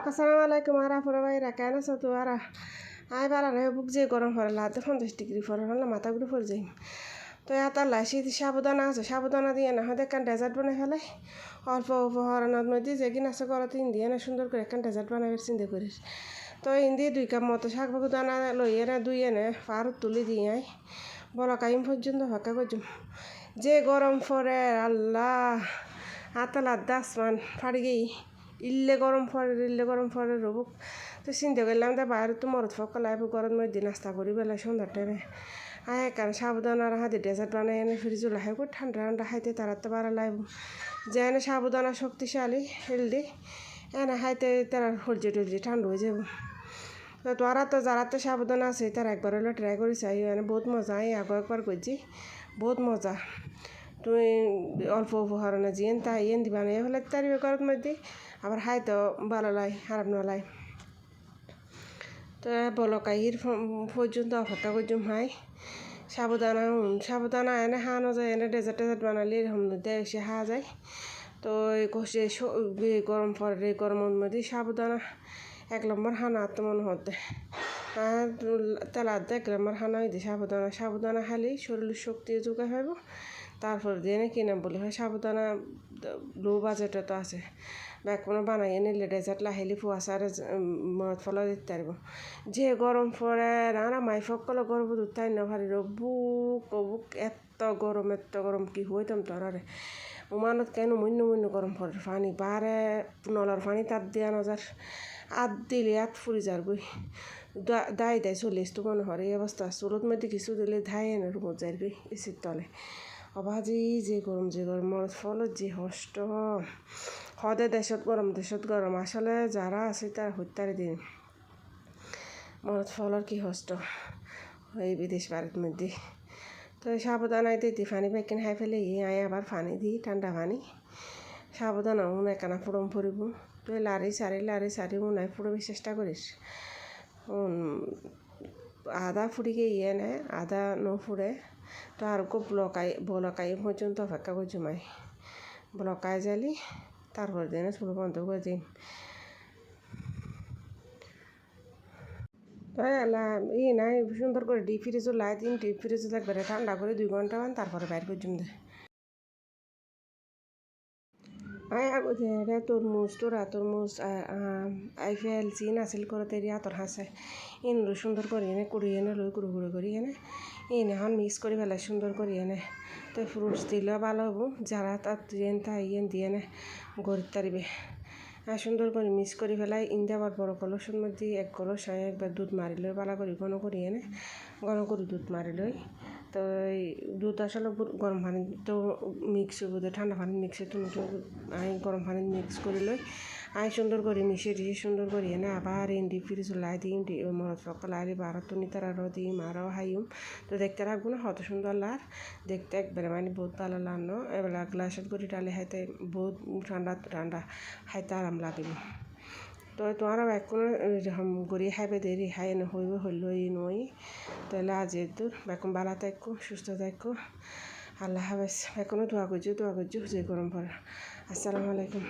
আসসালামু আলাইকুম আরা পরে ভাইরা কেন আছো তো আরা আই বারা রে বুক যে গরম পড়ে লাতে পঞ্চাশ ডিগ্রি পরে হলে মাথা ঘুরে পড়ে যাই তো এত লাইছি সাবধানা আছে সাবধানা দিয়ে না হয়তো একখান ডেজার্ট বানাই ফেলাই অল্প অল্প হরানোর মধ্যে যে কিনা আছে করাতে ইন্দিয়ে না সুন্দর করে একখান ডেজার্ট বানাই চিন্তা করিস তো ইন্দি দুই কাপ মতো শাক বাবু দানা লই এনে দুই এনে পারত তুলি দিয়ে আই বলা কাইম পর্যন্ত ফাঁকা করছুম যে গরম পরে আল্লাহ আতালা দাসমান ফাড়ি গেই ইল্লে গরম পড়ে ইল্লে গরম পড়ে রবুক তো চিন্তা করলাম তা বাইরে তো মরত ফকাল আইব গরম মধ্যে নাস্তা করি বেলা সন্ধ্যার টাইমে আয় কারণ সাবধান আর হাতে ডেজার্ট বানাই এনে ফ্রিজ লাহাই করে ঠান্ডা ঠান্ডা খাইতে তারা তো বাড়া লাইব যে এনে সাবধানা শক্তিশালী হেলদি এনে খাইতে তারা সূর্য টুর্য ঠান্ডা হয়ে যাব তো তোরা তো যারা তো সাবধান আছে তারা একবার হলে ট্রাই করি চাই মানে বহুত মজা আমি আগে একবার করছি বহুত মজা তুই অল্প উপহারণে জিয়েন, তাই এন দিবা না। হলে তার ঘরের মধ্যে আবার হাইতো ভালো লাই, খারাপ নলাই তো বলকাইর পর্যন্ত অপেক্ষা করছুম হাই। সাবধানা সাবধানা এনে হানো যায়, এনে ডেজার্ট টেজার্ট বানালে এরকম এসে হা যায়। তো কষে গরম পরে গরমের মধ্যে সাবধানা। এক নম্বর হানা তো মনে হতে। আর তেলা এক নম্বর হানা হইতে সাবধানা। সাবধানা খালি শরীরের শক্তি যোগায় পাইব তারপর দিয়ে কিনে বলে হয়, সাবধানা লো বাজেটে তো আছে। ব্যাগ কোনো বানাই নিলে ডেজার্ট লাহিলি ফুয়াশারে মত ফলা দিতে পারব। যে গরম পড়ে না মাই ফকলে গরম দুটাই না ভারি বুক বুক এত গরম এত গরম, কি হইতাম তোরারে উমানত কেন মন্য মন্য গরম পড়ে? পানি বারে নলার পানি তার দিয়া নজার আদ দিলে আত ফুরি যার গই দায় দায় চল্লিশ তো মনে হয়, এই অবস্থা। চুলত মধ্যে কিছু দিলে ধাই এনে রুমত যাই এসির তলে। অবাজি যে গরম যে গরম ফলত যে হষ্ট। সদে দেশত গরম দেশত গরম। আসলে যারা আছে তারা হত্যারে দিন। মরত ফলর কি হষ্ট? এই বিদেশ ভারত মধ্যে। তো সাবধান আইতে দি পানি পেকিন খাই ফেলে ই আই আবার পানি দিই ঠান্ডা পানি। সাবধান মন একানা ফুরম ফুরিব তুই লারি সারি লারি সারি মনে ফুরবি চেষ্টা করিস আদা ফুরিকে ইয়ে নেয় আদা ন ফুরে তো আর খুব ব্লকাই ব্লকাই পর্যন্ত অপেক্ষা করছি মাই। ব্লকাই জালি, তারপর দিন চুলো বন্ধ করে দিন ই নাই, সুন্দর করে ডিপ ফ্রিজও লাই দিন ডিপ ফ্রিজে একবারে ঠান্ডা করে দুই ঘণ্টা মান তারপরে বাইর করছুম দে। আই আগতে রে, তরমুজ, তোরা তরমুজ আইফেল, চিন আছিল করে তেরি, আতর হাসে। ইন সুন্দর করি এনে কুড়ি এনে লই কুড়ি কুড়ি করি এনে। ইন হন মিক্স করে ফেলে, সুন্দর করে এনে তো ফ্রুটস দিলেও ভালো হব, যারা তার ট্রেন তাই ইয়ে দিয়ে এনে গড়ির তারিবে সুন্দর করে মিক্স করে ফেলাই ইন্দাবার বড় কলসের মধ্যে এক কলস একবার দুধ মারিলে ভালো করে ঘন করে এনে ঘন করে দুধ মারি লই তো এই দুধ আসলে গরম পানি তো মিক্স হব ঠান্ডা পানি মিক্স তুমি আমি গরম পানি মিক্স করে লই, আই সুন্দর করে মিশিয়ে দিয়ে সুন্দর করে এনে আবার ইন্ডি ফ্রিজ লাই দিম মরত সকাল আরে বারো তো নিতার আরও দিম আরও হাইম। তো দেখতে রাখব না কত সুন্দর লার দেখতে একবারে মানে বহুত ভালো লাগল এবার গ্লাসত করে ডালে হাইতে বহুত ঠান্ডা ঠান্ডা, হাইতে আরাম লাগিব। তো তোমাৰ এরকম গড়ি খাইবে দেৰি খাই এনে হইব নৈ। তইলে আজি এখন বালা তাইকো সুস্থ তাইকো আল্লাহ হাফেজ এখনও দোয়া করছ দোয়া করছ যে গরম পড়া আসসালামু আলাইকুম।